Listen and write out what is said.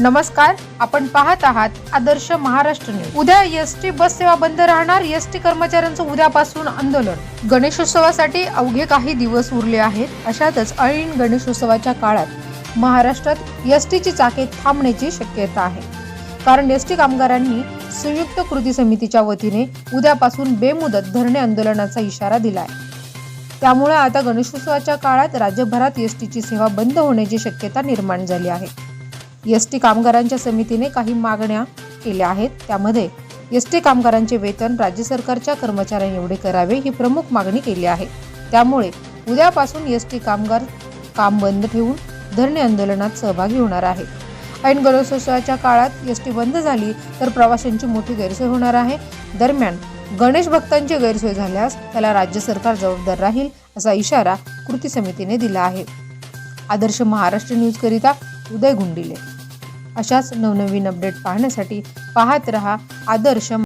नमस्कार आपण पाहत आहात आदर्श महाराष्ट्र न्यूज. उद्या एस टी बस सेवा बंद राहणार एस टी कर्मचाऱ्यांचं उद्यापासून आंदोलन. गणेशोत्सवासाठी अवघे काही दिवस उरले आहेत अशातच ऐन गणेशोत्सवाच्या काळात महाराष्ट्रात एस टीची चाके थांबण्याची शक्यता आहे. कारण एस टी कामगारांनी संयुक्त कृती समितीच्या वतीने उद्यापासून बेमुदत धरणे आंदोलनाचा इशारा दिला आहे त्यामुळे आता गणेशोत्सवाच्या काळात राज्यभरात एस टीची सेवा बंद होण्याची शक्यता निर्माण झाली आहे. एस टी कामगारांच्या समितीने काही मागण्या केल्या आहेत. त्यामध्ये एस टी कामगारांचे वेतन राज्य सरकारच्या कर्मचाऱ्यांनी एवढे करावे ही प्रमुख मागणी केली आहे. त्यामुळे उद्यापासून एस टी कामगार काम बंद ठेवून धरणे आंदोलनात सहभागी होणार आहे. ऐन गणेशोत्सवाच्या काळात एस टी बंद झाली तर प्रवाशांची मोठी गैरसोय होणार आहे. दरम्यान गणेश भक्तांची गैरसोय झाल्यास त्याला राज्य सरकार जबाबदार राहील असा इशारा कृती समितीने दिला आहे. आदर्श महाराष्ट्र न्यूजकरिता उदय गुंडिले अशाच नवनवीन अपडेट पाहण्यासाठी पाहत रहा आदर्श